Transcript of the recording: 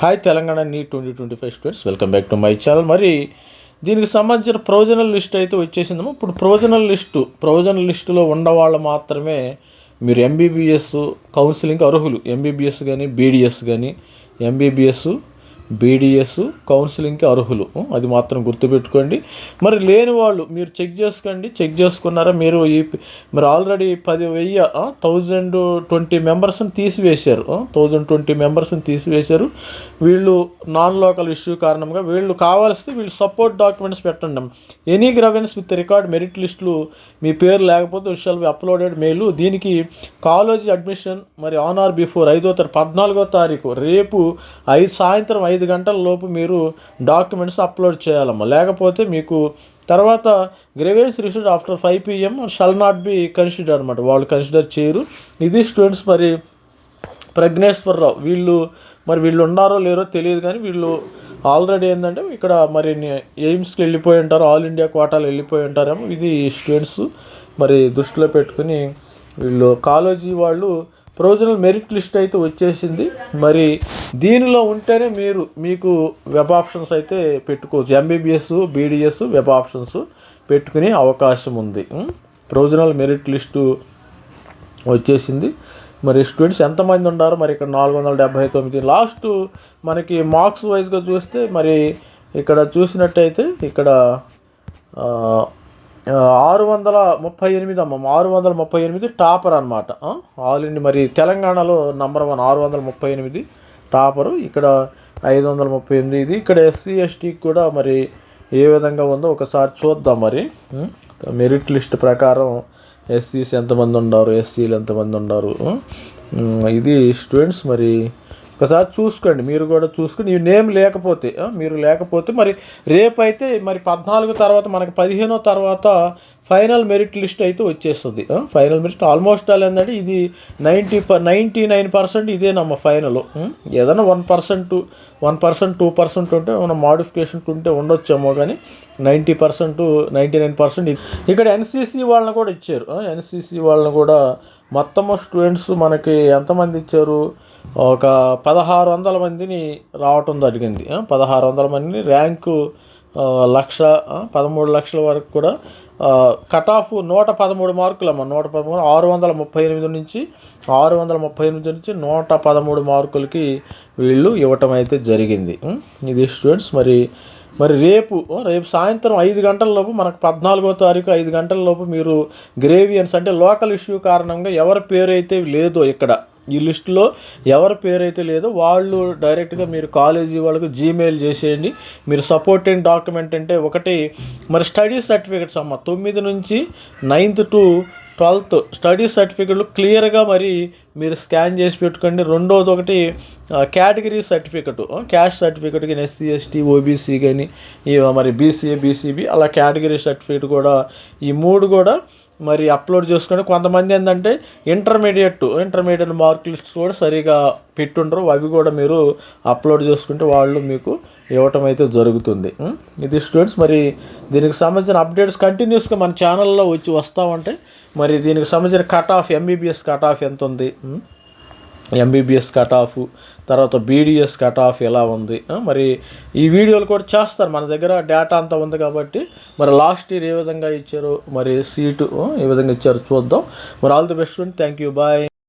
Hi Telangana నీ twenty twenty five students welcome back to my channel మరి దీనికి సంబంధించిన ప్రొవిజనల్ లిస్ట్ అయితే వచ్చేసిందమ్మా ఇప్పుడు ప్రొవిజనల్ లిస్టు ప్రొవిజనల్ లిస్టులో ఉన్నవాళ్ళు మాత్రమే మీరు ఎంబీబీఎస్ కౌన్సిలింగ్ అర్హులు. ఎంబీబీఎస్ కానీ బీడీఎస్ కానీ ఎంబీబీఎస్ బీడీఎస్ కౌన్సిలింగ్కి అర్హులు. అది మాత్రం గుర్తుపెట్టుకోండి. మరి లేని వాళ్ళు మీరు చెక్ చేసుకోండి. చెక్ చేసుకున్నారా? మీరు ఈ మీరు ఆల్రెడీ పది వెయ్యి థౌజండ్ ట్వంటీ మెంబర్స్ని తీసివేశారు. థౌజండ్ ట్వంటీ మెంబర్స్ని తీసివేశారు. వీళ్ళు నాన్ లోకల్ ఇష్యూ కారణంగా వీళ్ళు కావాల్సి వీళ్ళు సపోర్ట్ డాక్యుమెంట్స్ పెట్టండి. Any grievance with record merit లిస్టులు మీ పేరు లేకపోతే షల్ బి అప్లోడెడ్ మెయిల్ దీనికి కాలేజీ అడ్మిషన్ మరి ఆన్ ఆర్ బిఫోర్ ఐదో తారీఖు పద్నాలుగో తారీఖు రేపు ఐదు సాయంత్రం ఐదు గంటల లోపు మీరు డాక్యుమెంట్స్ అప్లోడ్ చేయాలమ్మా. లేకపోతే మీకు తర్వాత grievance received after five PM shall not be consider అనమాట వాళ్ళు కన్సిడర్ చేయరు. ఇది స్టూడెంట్స్ మరి ప్రజ్ఞేశ్వరరావు. వీళ్ళు మరి వీళ్ళు ఉన్నారో లేరో తెలియదు కానీ వీళ్ళు ఆల్రెడీ ఏంటంటే ఇక్కడ మరి ఎయిమ్స్కి వెళ్ళిపోయి ఉంటారు ఆల్ ఇండియా కోటాలు వెళ్ళిపోయి ఉంటారేమో. ఇది స్టూడెంట్స్ మరి దృష్టిలో పెట్టుకుని వీళ్ళు కాలేజీ వాళ్ళు ప్రొవిజనల్ మెరిట్ లిస్ట్ అయితే వచ్చేసింది. మరి దీనిలో ఉంటేనే మీరు మీకు వెబ్ ఆప్షన్స్ అయితే పెట్టుకోవచ్చు. ఎంబీబీఎస్ బీడీఎస్ వెబ్ ఆప్షన్స్ పెట్టుకునే అవకాశం ఉంది. ప్రొవిజనల్ మెరిట్ లిస్టు వచ్చేసింది. మరి స్టూడెంట్స్ ఎంతమంది ఉన్నారు మరి ఇక్కడ నాలుగు వందల డెబ్బై తొమ్మిది. లాస్ట్ మనకి మార్క్స్ వైజ్గా చూస్తే మరి ఇక్కడ చూసినట్టయితే ఇక్కడ ఆరు వందల ముప్పై ఎనిమిది అమ్మ ఆరు వందల ముప్పై ఎనిమిది టాపర్ అనమాట ఆల్ ఇండియా మరి తెలంగాణలో నంబర్ వన్ ఆరు వందల ముప్పై ఎనిమిది టాపరు. ఇక్కడ ఐదు వందల ముప్పై ఎనిమిది ఇది. ఇక్కడ ఎస్సీ ఎస్టీకి కూడా మరి ఏ విధంగా ఉందో ఒకసారి చూద్దాం మరి. మెరిట్ లిస్ట్ ప్రకారం ఎస్సీస్ ఎంతమంది ఉన్నారు ఎస్సీలు ఎంతమంది ఉన్నారు? ఇది స్టూడెంట్స్ మరి ఒకసారి చూసుకోండి. మీరు కూడా చూసుకుని ఈ నేమ్ లేకపోతే మీరు లేకపోతే మరి రేపైతే మరి పద్నాలుగు తర్వాత మనకి పదిహేనో తర్వాత ఫైనల్ మెరిట్ లిస్ట్ అయితే వచ్చేస్తుంది. ఫైనల్ మెరిట్ ఆల్మోస్ట్ ఆల్ ఏంటంటే ఇది ninety per ninety nine percent ఇదేనమ్మ final ఏదైనా one percent one percent two percent ఉంటే మన మాడిఫికేషన్ ఉంటే ఉండొచ్చేమో కానీ ninety percent ninety nine percent ఇక్కడ ఎన్సీసీ వాళ్ళని కూడా ఇచ్చారు. ఎన్సీసీ వాళ్ళని కూడా మొత్తము స్టూడెంట్స్ మనకి ఎంతమంది ఇచ్చారు? ఒక పదహారు వందల మందిని రావటం జరిగింది. పదహారు వందల మందిని ర్యాంకు లక్ష పదమూడు లక్షల వరకు కూడా కట్ ఆఫ్ నూట పదమూడు మార్కులు అమ్మ. నూట పదమూడు ఆరు వందల ముప్పై ఎనిమిది నుంచి ఆరు వందల ముప్పై ఎనిమిది నుంచి నూట పదమూడు మార్కులకి వీళ్ళు ఇవ్వటం అయితే జరిగింది. ఇది స్టూడెంట్స్ మరి మరి రేపు రేపు సాయంత్రం ఐదు గంటల లోపు మనకు పద్నాలుగో తారీఖు ఐదు గంటల లోపు మీరు గ్రేవియన్స్ అంటే లోకల్ ఇష్యూ కారణంగా ఎవరి పేరు అయితే లేదో ఇక్కడ ఈ లిస్టులో ఎవరి పేరు అయితే లేదో వాళ్ళు డైరెక్ట్గా మీరు కాలేజీ వాళ్ళకు జీమెయిల్ చేసేయండి. మీరు సపోర్టింగ్ డాక్యుమెంట్ అంటే ఒకటి మరి స్టడీ సర్టిఫికెట్స్ అమ్మ తొమ్మిది నుంచి నైన్త్ టు ట్వెల్త్ స్టడీ సర్టిఫికెట్లు క్లియర్గా మరి మీరు స్కాన్ చేసి పెట్టుకోండి. రెండోది ఒకటి కేటగిరీ సర్టిఫికెట్ క్యాష్ సర్టిఫికెట్ కానీ ఎస్సీ ఎస్టీ ఓబీసీ కానీ మరి బీసీఏ బీసీబీ అలా కేటగిరీ సర్టిఫికెట్ కూడా ఈ మూడు కూడా మరి అప్లోడ్ చేసుకొని కొంతమంది ఏంటంటే ఇంటర్మీడియట్ ఇంటర్మీడియట్ మార్క్ లిస్ట్ కూడా సరిగా పెట్టుండరు. అవి కూడా మీరు అప్లోడ్ చేసుకుంటే వాళ్ళు మీకు ఇవ్వటం అయితే జరుగుతుంది. ఇది స్టూడెంట్స్ మరి దీనికి సంబంధించిన అప్డేట్స్ కంటిన్యూస్గా మన ఛానల్లో వచ్చి వస్తామంటే మరి దీనికి సంబంధించిన cut off MBBS cut off ఎంత ఉంది? ఎంబీబీఎస్ కట్ ఆఫ్ తర్వాత బీడీఎస్ కట్ ఆఫ్ ఎలా ఉంది? మరి ఈ వీడియోలు కూడా చేస్తారు. మన దగ్గర డేటా అంతా ఉంది కాబట్టి మరి లాస్ట్ ఇయర్ ఏ విధంగా ఇచ్చారు? మరి సీటు ఏ విధంగా ఇచ్చారు చూద్దాం. మరి all the best friend thank you bye